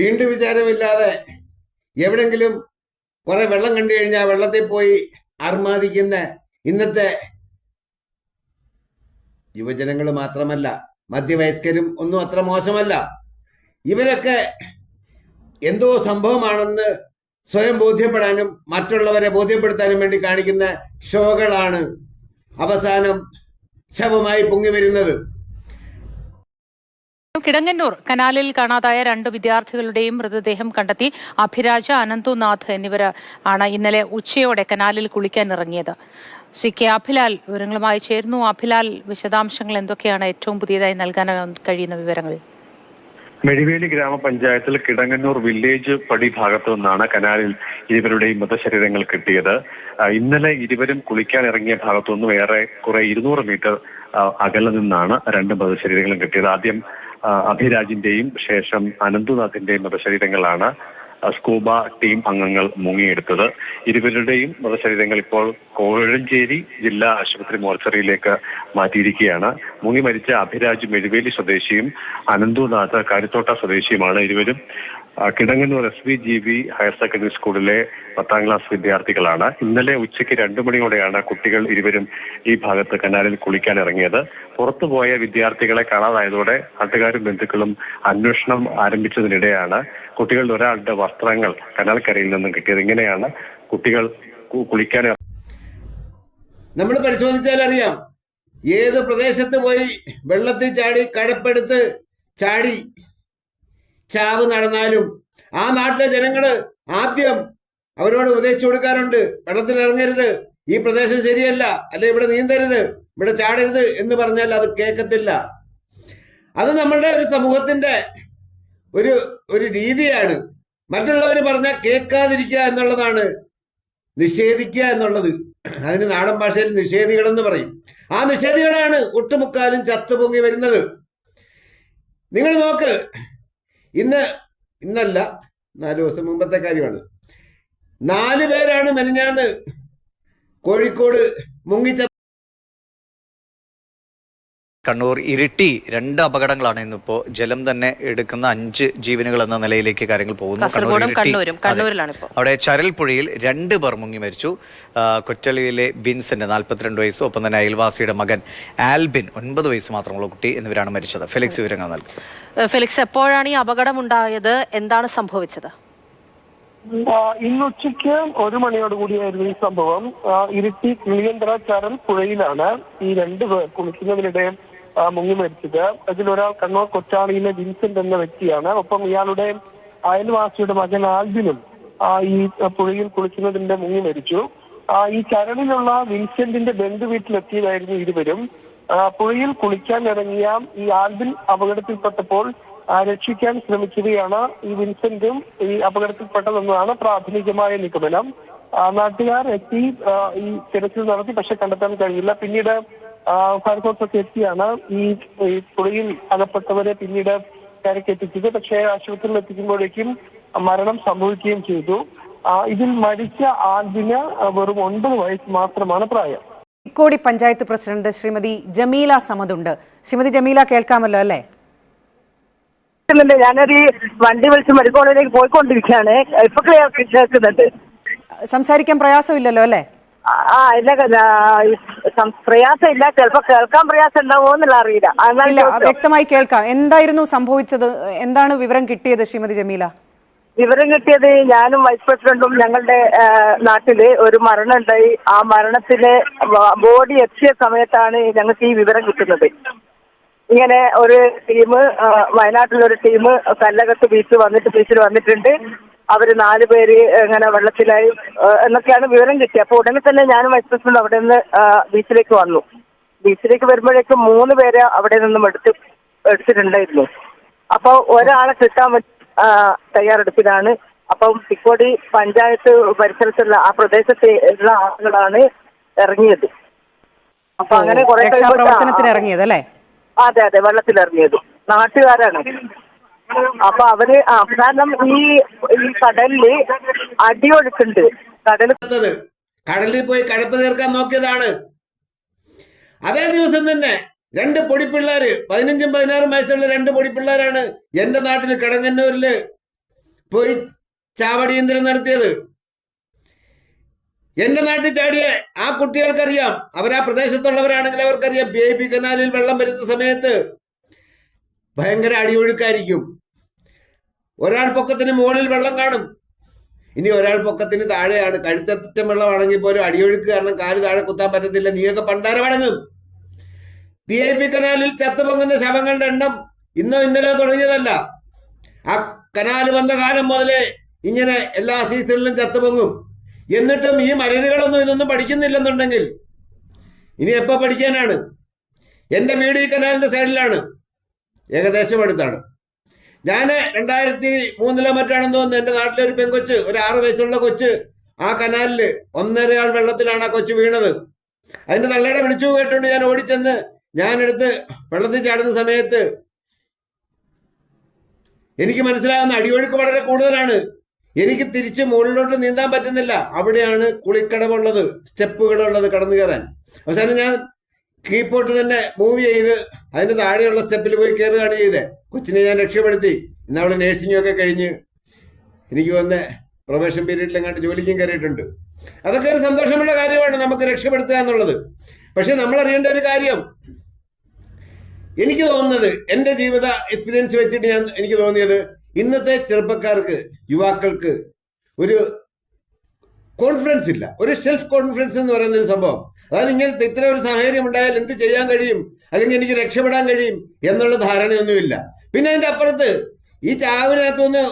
വീണ്ടും വിചാരമില്ലാതെ എവിടെങ്കിലും കുറെ വെള്ളം കണ്ടു കഴിഞ്ഞാൽ വെള്ളത്തിൽ പോയി അർമാദിക്കുന്ന ഇന്നത്തെ യുവജനങ്ങൾ മാത്രമല്ല മധ്യവയസ്കരും ഒന്നും അത്ര മോശമല്ല. ഇവരൊക്കെ എന്തോ സംഭവമാണെന്ന് സ്വയം ബോധ്യപ്പെടാനും മറ്റുള്ളവരെ ബോധ്യപ്പെടുത്താനും വേണ്ടി കാണിക്കുന്ന ഷോകളാണ് അവസാനം ശവമായി പൊങ്ങി വരുന്നത്. കിടങ്ങന്നൂർ കനാലിൽ കാണാതായ രണ്ട് വിദ്യാർത്ഥികളുടെയും മൃതദേഹം കണ്ടെത്തി അഭിരാജ അനന്തുനാഥ് എന്നിവർ ആണ് ഇന്നലെ ഉച്ചയോടെ കനാലിൽ കുളിക്കാൻ ഇറങ്ങിയത് ശ്രീ കെ അഭിലാൽ വിവരങ്ങളുമായി ചേരുന്നു. അഭിലാൽ വിശദാംശങ്ങൾ എന്തൊക്കെയാണ് ഏറ്റവും പുതിയതായി നൽകാൻ കഴിയുന്ന വിവരങ്ങൾ? മെഴിവേലി ഗ്രാമപഞ്ചായത്തിൽ കിടങ്ങന്നൂർ വില്ലേജ് പടി ഭാഗത്തു നിന്നാണ് കനാലിൽ ഇരുവരുടെയും മൃതശരീരങ്ങൾ കിട്ടിയത്. ഇന്നലെ ഇരുവരും കുളിക്കാൻ ഇറങ്ങിയ ഭാഗത്തു നിന്നും ഏറെ കുറെ ഇരുന്നൂറ് മീറ്റർ അകലെ നിന്നാണ് രണ്ട് മൃതശരീരങ്ങളും കിട്ടിയത്. ആദ്യം അഭിരാജിന്റെയും ശേഷം അനന്തുനാഥിന്റെയും മൃതശരീരങ്ങളാണ്. സ്കൂബ ടീം അംഗങ്ങൾ മുങ്ങിയെടുത്തത്. ഇരുവരുടെയും മൃതശരീരങ്ങൾ ഇപ്പോൾ കോഴഞ്ചേരി ജില്ലാ ആശുപത്രി മോർച്ചറിയിലേക്ക് മാറ്റിയിരിക്കുകയാണ്. മുങ്ങി മരിച്ച അഭിരാജ് മെഴുവേലി സ്വദേശിയും അനന്തുനാഥ് കാരിത്തോട്ട സ്വദേശിയുമാണ് ഇരുവരും. Kidangannur S V G B higher secondary സ്കൂളിലെ പത്താം ക്ലാസ് വിദ്യാർത്ഥികളാണ്. ഇന്നലെ ഉച്ചയ്ക്ക് രണ്ടു മണിയോടെയാണ് കുട്ടികൾ ഇരുവരും ഈ ഭാഗത്ത് കനാലിൽ കുളിക്കാൻ ഇറങ്ങിയത്. പുറത്തുപോയ വിദ്യാർത്ഥികളെ കാണാതായതോടെ നാട്ടുകാരും ബന്ധുക്കളും അന്വേഷണം ആരംഭിച്ചതിനിടെയാണ് കുട്ടികളുടെ ഒരാളുടെ വസ്ത്രങ്ങൾ കനാൽക്കരയിൽ നിന്നും കിട്ടിയത്. ഇങ്ങനെയാണ് കുട്ടികൾ കുളിക്കാൻ നമ്മൾ പരിശോധിച്ചാൽ അറിയാം. ഏത് പ്രദേശത്ത് പോയി വെള്ളത്തിൽ ചാടി കടപ്പെടുത്ത് ചാടി ചാവ് നടന്നാലും ആ നാട്ടിലെ ജനങ്ങൾ ആദ്യം അവരോട് ഉപദേശിച്ചു കൊടുക്കാറുണ്ട്. വെള്ളത്തിൽ ഇറങ്ങരുത്. ഈ പ്രദേശം ശരിയല്ല. അല്ലെ ഇവിടെ നീന്തരുത്. ഇവിടെ ചാടരുത് എന്ന് പറഞ്ഞാൽ അത് കേൾക്കത്തില്ല അത് നമ്മളുടെ ഒരു സമൂഹത്തിന്റെ ഒരു ഒരു രീതിയാണ്. മറ്റുള്ളവർ പറഞ്ഞാൽ കേൾക്കാതിരിക്കുക എന്നുള്ളതാണ് നിഷേധിക്കുക എന്നുള്ളത്. അതിന് നാടൻ ഭാഷയിൽ നിഷേധികളെന്ന് പറയും. ആ നിഷേധികളാണ് ഒട്ടുമുക്കാലും ചത്തുപൊങ്ങി വരുന്നത്. നിങ്ങൾ നോക്ക് ഇന്ന് ഇന്നല്ല നാല് ദിവസം മുമ്പത്തെ കാര്യമാണ്. നാല് പേരാണ് മെനഞ്ഞാന്ന് കോഴിക്കോട് മുങ്ങിച്ച കണ്ണൂർ ഇരിട്ടി രണ്ട് അപകടങ്ങളാണ് ഇന്നിപ്പോ ജലം തന്നെ എടുക്കുന്ന അഞ്ച് ജീവനുകൾ എന്ന നിലയിലേക്ക് കാര്യങ്ങൾ പോകുന്നു. അവിടെ ചരൽപ്പുഴയിൽ രണ്ട് പേർ മുങ്ങി മരിച്ചു. കൊറ്റളിയിലെ ബിൻസിന്റെ നാൽപ്പത്തിരണ്ട് വയസ്സ് ഒപ്പം തന്നെ അയൽവാസിയുടെ മകൻ ആൽബിൻ ഒൻപത് വയസ്സ് മാത്രമുള്ള കുട്ടി എന്നിവരാണ് മരിച്ചത്. ഫെലിക്സ് വിവരങ്ങൾ നൽകും. ഫെലിക്സ് എപ്പോഴാണ് ഈ അപകടം ഉണ്ടായത് എന്താണ് സംഭവിച്ചത്? ഇന്ന് ഉച്ചയ്ക്ക് ഒരു മണിയോട് കൂടിയായിരുന്നു ഈ സംഭവം. ഇരിട്ടി കിളിയന്തര ചരൽ പുഴയിലാണ് ഈ രണ്ട് പേർ കുളിക്കുന്നതിനിടെ മുങ്ങി മരിച്ചത്. അതിലൊരാൾ കണ്ണൂർ കൊച്ചാളിയിലെ വിൻസെന്റ് എന്ന വ്യക്തിയാണ്. ഒപ്പം ഇയാളുടെ അയൽവാസിയുടെ മകൻ ആൽബിനും ഈ പുഴയിൽ കുളിക്കുന്നതിന്റെ മുങ്ങി മരിച്ചു. ഈ ചരണിലുള്ള വിൻസെന്റിന്റെ ബന്ധു വീട്ടിലെത്തിയതായിരുന്നു ഇരുവരും. പുഴയിൽ കുളിക്കാൻ ഇറങ്ങിയ ഈ ആൽബിൻ അപകടത്തിൽപ്പെട്ടപ്പോൾ രക്ഷിക്കാൻ ശ്രമിക്കുകയാണ് ഈ വിൻസെന്റും ഈ അപകടത്തിൽപ്പെട്ടതെന്നതാണ് പ്രാഥമികമായ നിഗമനം. നാട്ടുകാർ എത്തി ഈ തിരച്ചിൽ നടത്തി പക്ഷെ കണ്ടെത്താൻ കഴിയില്ല പിന്നീട് ആ, ഫയർഫോഴ്സൊക്കെ എത്തിയാണ് ഈ പുഴയിൽ അകപ്പെട്ടവരെ പിന്നീട് കരക്കെത്തിച്ചത് പക്ഷേ ആശുപത്രിയിൽ എത്തിക്കുമ്പോഴേക്കും മരണം സംഭവിക്കുകയും ചെയ്തു. ഇതിൽ മരിച്ച ആൽബിന് വെറും ഒൻപത് വയസ്സ് മാത്രമാണ് പ്രായം. ഇക്കോടി പഞ്ചായത്ത് പ്രസിഡന്റ് ശ്രീമതി ജമീല സമദുണ്ട്. ശ്രീമതി ജമീല കേൾക്കാമല്ലോ അല്ലേ? കേൾക്കുന്നുണ്ട് ഞാനൊരു വണ്ടി വിളിച്ച് മരിക്കോളിലേക്ക് പോയിക്കൊണ്ടിരിക്കുകയാണ്. ഇപ്പൊ ക്ലിയർ കേൾക്കുന്നുണ്ട്. സംസാരിക്കാൻ പ്രയാസമില്ലല്ലോ അല്ലേ? ആ, ഇല്ല ആ, ഇല്ല. ചിലപ്പോ കേൾക്കാൻ പ്രയാസം ഉണ്ടാവോ എന്നുള്ള അറിയില്ല. വ്യക്തമായി കേൾക്കാം. എന്തായിരുന്നു സംഭവിച്ചത്? എന്താണ് വിവരം കിട്ടിയത് ശ്രീമതി ജമീല? വിവരം കിട്ടിയത് ഞാനും വൈസ് പ്രസിഡന്റും ഞങ്ങളുടെ നാട്ടിൽ ഒരു മരണം ഉണ്ടായി. ആ മരണത്തിലെ ബോഡി എത്തിയ സമയത്താണ് ഞങ്ങൾക്ക് ഈ വിവരം കിട്ടുന്നത്. ഇങ്ങനെ ഒരു ടീം വയനാട്ടിലൊരു ടീം കല്ലകത്ത് ബീച്ച് വന്നിട്ട് ബീച്ചിൽ വന്നിട്ടുണ്ട്. അവർ നാല് പേര് ഇങ്ങനെ വെള്ളത്തിലായി എന്നൊക്കെയാണ് വിവരം കിട്ടിയത് അപ്പൊ ഉടനെ തന്നെ ഞാനും വൈസ് പ്രസിഡന്റ് അവിടെ നിന്ന് ബീച്ചിലേക്ക് വന്നു. ബീച്ചിലേക്ക് വരുമ്പോഴേക്കും മൂന്ന് പേരെ അവിടെ നിന്നും എടുത്ത് എടുത്തിട്ടുണ്ടായിരുന്നു. അപ്പൊ ഒരാളെ കിട്ടാൻ തയ്യാറെടുപ്പിലാണ്. അപ്പം തിക്കോടി പഞ്ചായത്ത് പരിസരത്തുള്ള ആ പ്രദേശത്തെ ഉള്ള ആളുകളാണ് ഇറങ്ങിയത്. അപ്പൊ അങ്ങനെ കുറെ അതെ ഇറങ്ങിയത് അല്ലേ? അതെ വെള്ളത്തിൽ ഇറങ്ങിയത് നാട്ടുകാരാണ്. അപ്പൊ അവർ കാരണം ഈ ഈ കടലിൽ അടിയൊഴുക്കുണ്ട് കടൽ കടലിൽ പോയി കടുപ്പ് തീർക്കാൻ നോക്കിയതാണ്. അതേ ദിവസം തന്നെ രണ്ട് പൊടിപ്പിള്ളേര് പതിനഞ്ചും പതിനാറും വയസ്സുള്ള രണ്ട് പൊടിപ്പിള്ളേരാണ് എന്റെ നാട്ടിൽ കിടങ്ങന്നൂരിൽ പോയി ചാവടിയന്ത്രം നടത്തിയത്. എന്റെ നാട്ടിൽ ചാടിയ ആ കുട്ടികൾക്കറിയാം അവർ ആ പ്രദേശത്തുള്ളവരാണെങ്കിൽ അവർക്കറിയാം ബേബി കനാലിൽ വെള്ളം വരുന്ന സമയത്ത് ഭയങ്കര അടിയൊഴുക്കായിരിക്കും. ഒരാൾ പൊക്കത്തിന് മുകളിൽ വെള്ളം കാണും. ഇനി ഒരാൾ പൊക്കത്തിന് താഴെയാണ്. കഴുത്തറ്റം വെള്ളമാണെങ്കിൽ പോലും അടിയൊഴുക്ക് കാരണം കാൽ താഴെ കുത്താൻ പറ്റത്തില്ല. നീയൊക്കെ പണ്ടാര അടങ്ങും പി ഐ പി കനാലിൽ ചത്തുപൊങ്ങുന്ന ശവങ്ങളുടെ എണ്ണം ഇന്നോ ഇന്നലെ തുടങ്ങിയതല്ല. ആ കനാല് വന്ന കാലം മുതലേ ഇങ്ങനെ എല്ലാ സീസണിലും ചത്തുപൊങ്ങും എന്നിട്ടും ഈ മലരുകളൊന്നും ഇതൊന്നും പഠിക്കുന്നില്ലെന്നുണ്ടെങ്കിൽ ഇനി എപ്പോ പഠിക്കാനാണ്? എന്റെ വീട് ഈ കനാലിന്റെ സൈഡിലാണ്. ഏകദേശം അടുത്താണ്. ഞാൻ രണ്ടായിരത്തി മൂന്നിലോ മറ്റാണെന്ന് തോന്നുന്നു. എന്റെ നാട്ടിലെ ഒരു പെങ്കൊച്ച് ഒരു ആറ് വയസ്സുള്ള കൊച്ച് ആ കനാലിൽ ഒന്നര ആൾ വെള്ളത്തിലാണ് ആ കൊച്ചു വീണത്. അതിന്റെ തള്ളയുടെ വിളിച്ചു കേട്ടുകൊണ്ട് ഞാൻ ഓടിച്ചെന്ന് ഞാനെടുത്ത് വെള്ളത്തിൽ ചാടുന്ന സമയത്ത് എനിക്ക് മനസ്സിലാകുന്ന അടിയൊഴുക്ക് വളരെ കൂടുതലാണ്. എനിക്ക് തിരിച്ച് മുകളിലോട്ട് നീന്താൻ പറ്റുന്നില്ല. അവിടെയാണ് കുളിക്കടവുള്ളത് സ്റ്റെപ്പുകളുള്ളത് കടന്നു കയറാൻ. അവസാനം ഞാൻ കീപ്പോട്ട് തന്നെ മൂവ് ചെയ്ത് അതിന്റെ താഴെയുള്ള സ്റ്റെപ്പിൽ പോയി കയറുകയാണ് ചെയ്തത് കൊച്ചിനെ ഞാൻ രക്ഷപ്പെടുത്തി. ഇന്ന് അവിടെ നേഴ്സിംഗ് ഒക്കെ കഴിഞ്ഞ് എനിക്ക് വന്ന് പ്രൊബേഷൻ പീരീഡിൽ എങ്ങാണ്ട് ജോലിക്കും കയറിയിട്ടുണ്ട്. അതൊക്കെ ഒരു സന്തോഷമുള്ള കാര്യമാണ് നമുക്ക് രക്ഷപ്പെടുത്തുക എന്നുള്ളത്. പക്ഷെ നമ്മൾ അറിയേണ്ട ഒരു കാര്യം. എനിക്ക് തോന്നുന്നത് എന്റെ ജീവിത എക്സ്പീരിയൻസ് വെച്ചിട്ട് ഞാൻ എനിക്ക് തോന്നിയത് ഇന്നത്തെ ചെറുപ്പക്കാർക്ക് യുവാക്കൾക്ക് ഒരു കോൺഫിഡൻസ് ഇല്ല. ഒരു സെൽഫ് കോൺഫിഡൻസ് എന്ന് പറയുന്ന ഒരു സംഭവം. അതായത് ഇങ്ങനത്തെ ഇത്ര ഒരു സാഹചര്യം ഉണ്ടായാൽ എന്ത് ചെയ്യാൻ കഴിയും? അല്ലെങ്കിൽ എനിക്ക് രക്ഷപ്പെടാൻ കഴിയും? എന്നുള്ള ധാരണയൊന്നുമില്ല. പിന്നെ അതിന്റെ അപ്പുറത്ത് ഈ ചാവിനകത്തുനിന്ന്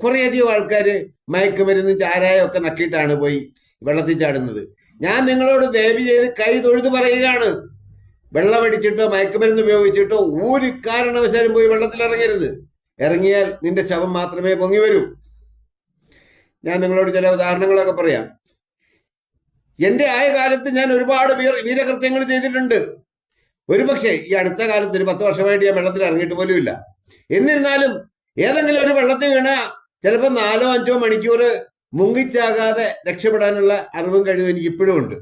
കുറേയധികം ആൾക്കാർ മയക്കുമരുന്ന് ചാരായം ഒക്കെ നക്കിയിട്ടാണ് പോയി വെള്ളത്തിൽ ചാടുന്നത്. ഞാൻ നിങ്ങളോട് ദേവി ചെയ്ത് കൈ തൊഴുത് പറയുകയാണ്. വെള്ളമടിച്ചിട്ടോ മയക്കുമരുന്ന് ഉപയോഗിച്ചിട്ടോ ഒരു കാരണവശാലും പോയി വെള്ളത്തിൽ ഇറങ്ങരുത് ഇറങ്ങിയാൽ നിന്റെ ശവം മാത്രമേ പൊങ്ങി വരൂ. ഞാൻ നിങ്ങളോട് ചില ഉദാഹരണങ്ങളൊക്കെ പറയാം. എന്റെ ആയ കാലത്ത് ഞാൻ ഒരുപാട് വീര വീരകൃത്യങ്ങൾ ചെയ്തിട്ടുണ്ട്. ഒരുപക്ഷെ ഈ അടുത്ത കാലത്ത് ഒരു പത്ത് വർഷമായിട്ട് ഞാൻ വെള്ളത്തിൽ ഇറങ്ങിയിട്ട് പോലും ഇല്ല. എന്നിരുന്നാലും ഏതെങ്കിലും ഒരു വെള്ളത്തിൽ വീണ ചിലപ്പോൾ നാലോ അഞ്ചോ മണിക്കൂർ മുങ്ങിച്ചാകാതെ രക്ഷപ്പെടാനുള്ള അറിവും കഴിവും എനിക്ക് ഇപ്പോഴും ഉണ്ട്.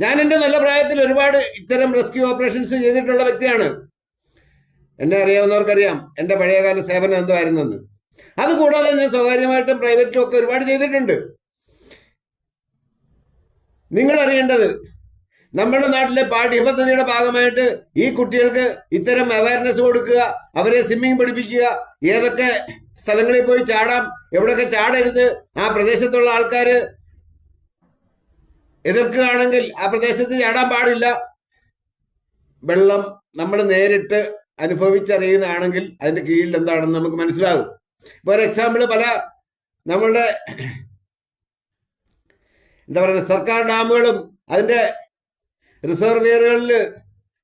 ഞാൻ എന്റെ നല്ല പ്രായത്തിൽ ഒരുപാട് ഇത്തരം റെസ്ക്യൂ ഓപ്പറേഷൻസ് ചെയ്തിട്ടുള്ള വ്യക്തിയാണ്. എന്നെ അറിയാവുന്നവർക്കറിയാം എന്റെ പഴയകാല സേവനം എന്തോ ആയിരുന്നെന്ന് അതുകൂടാതെ ഞാൻ സ്വകാര്യമായിട്ടും പ്രൈവറ്റിലും ഒക്കെ ഒരുപാട് ചെയ്തിട്ടുണ്ട്. നിങ്ങൾ അറിയേണ്ടത് നമ്മുടെ നാട്ടിലെ പാഠ്യപദ്ധതിയുടെ ഭാഗമായിട്ട് ഈ കുട്ടികൾക്ക് ഇത്തരം അവയർനെസ് കൊടുക്കുക അവരെ സ്വിമ്മിങ് പഠിപ്പിക്കുക ഏതൊക്കെ സ്ഥലങ്ങളിൽ പോയി ചാടാം എവിടെയൊക്കെ ചാടരുത് ആ പ്രദേശത്തുള്ള ആൾക്കാർ എതിർക്കുകയാണെങ്കിൽ ആ പ്രദേശത്ത് ചാടാൻ പാടില്ല. വെള്ളം നമ്മൾ നേരിട്ട് അനുഭവിച്ചറിയുന്നതാണെങ്കിൽ അതിന്റെ കീഴിൽ എന്താണെന്ന് നമുക്ക് മനസ്സിലാകും. ഫോർ എക്സാമ്പിൾ പല നമ്മളുടെ എന്താ പറയുക സർക്കാർ ഡാമുകളും അതിന്റെ റിസർവേറുകളിൽ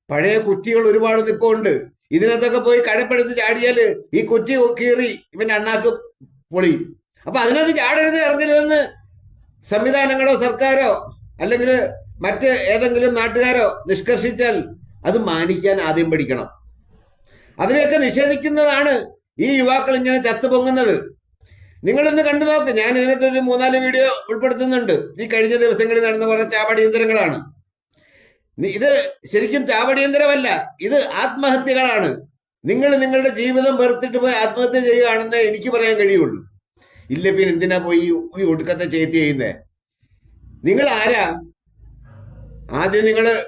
പഴയ കുറ്റികൾ ഒരുപാട് നിപ്പുണ്ട് ഇതിനകത്തൊക്കെ പോയി കടപ്പെടുത്ത് ചാടിയാൽ ഈ കുറ്റി കീറി ഇവന്റെ അണ്ണാക്ക് പൊളിയും. അപ്പൊ അതിനകത്ത് ചാടരുത് ഇറങ്ങരുതെന്ന് സംവിധാനങ്ങളോ സർക്കാരോ അല്ലെങ്കിൽ മറ്റ് ഏതെങ്കിലും നാട്ടുകാരോ നിഷ്കർഷിച്ചാൽ അത് മാനിക്കാൻ ആദ്യം പഠിക്കണം. അതിനെയൊക്കെ നിഷേധിക്കുന്നതാണ് ഈ യുവാക്കൾ ഇങ്ങനെ ചത്തു പൊങ്ങുന്നത്. നിങ്ങളൊന്ന് കണ്ടു നോക്ക്. ഞാൻ ഇതിനകത്ത് ഒരു മൂന്നാൽ വീഡിയോ ഉൾപ്പെടുത്തുന്നുണ്ട്. ഈ കഴിഞ്ഞ ദിവസങ്ങളിൽ നടന്ന കുറെ ചാവടിയന്തരങ്ങളാണ് ഇത് ശരിക്കും ചാവടിയന്തരമല്ല ഇത് ആത്മഹത്യകളാണ്. നിങ്ങൾ നിങ്ങളുടെ ജീവിതം വെറുത്തിട്ട് പോയി ആത്മഹത്യ ചെയ്യുകയാണെന്ന് എനിക്ക് പറയാൻ കഴിയുള്ളൂ. ഇല്ല പിന്നെ എന്തിനാ പോയി ഈ- ഒടുക്കത്തെ ചേത്തി ചെയ്യുന്നേ? നിങ്ങൾ ആരാ? ആദ്യം നിങ്ങൾ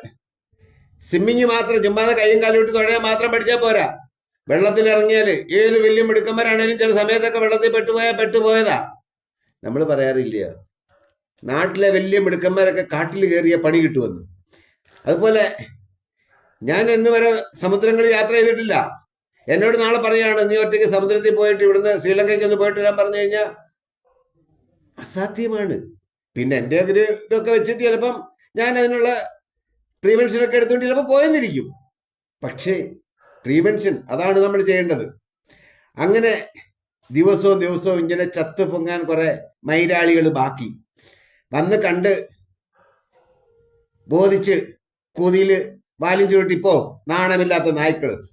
സ്വിമ്മിങ് മാത്രം ചുമ്മാതെ കൈയും കാലും ഇട്ട് തുഴയാൻ മാത്രം പഠിച്ചാൽ പോരാ. വെള്ളത്തിൽ ഇറങ്ങിയാൽ ഏത് വലിയ മിടുക്കന്മാരാണേലും ചില സമയത്തൊക്കെ വെള്ളത്തിൽ പെട്ടുപോയാൽ പെട്ടുപോയതാ. നമ്മൾ പറയാറില്ല. നാട്ടിലെ വലിയ മിടുക്കന്മാരൊക്കെ കാട്ടിൽ കയറിയ പണി കിട്ടുമെന്ന്. അതുപോലെ ഞാൻ ഇന്ന് വരെ സമുദ്രങ്ങളിൽ യാത്ര ചെയ്തിട്ടില്ല. എന്നോട് നാളെ പറയാണ് നീ ഒറ്റയ്ക്ക് സമുദ്രത്തിൽ പോയിട്ട് ഇവിടുന്ന് ശ്രീലങ്കയ്ക്ക് ഒന്ന് പോയിട്ട് വരാൻ പറഞ്ഞു കഴിഞ്ഞാൽ അസാധ്യമാണ്. പിന്നെ എന്റെ ഒരു ഇതൊക്കെ വെച്ചിട്ട് ചിലപ്പം ഞാൻ അതിനുള്ള പ്രിവെൻഷനൊക്കെ എടുത്തുകൊണ്ട് ചിലപ്പോൾ പോയെന്നിരിക്കും. പക്ഷേ പ്രീവെൻഷൻ അതാണ് നമ്മൾ ചെയ്യേണ്ടത്. അങ്ങനെ ദിവസവും ദിവസവും ഇങ്ങനെ ചത്തു പൊങ്ങാൻ കുറെ മൈരാളികൾ ബാക്കി. വന്ന് കണ്ട് ബോധിച്ച് കൊതിയിൽ വാലും ചുരുട്ടിപ്പോ നാണമില്ലാത്ത നായ്ക്കൾ.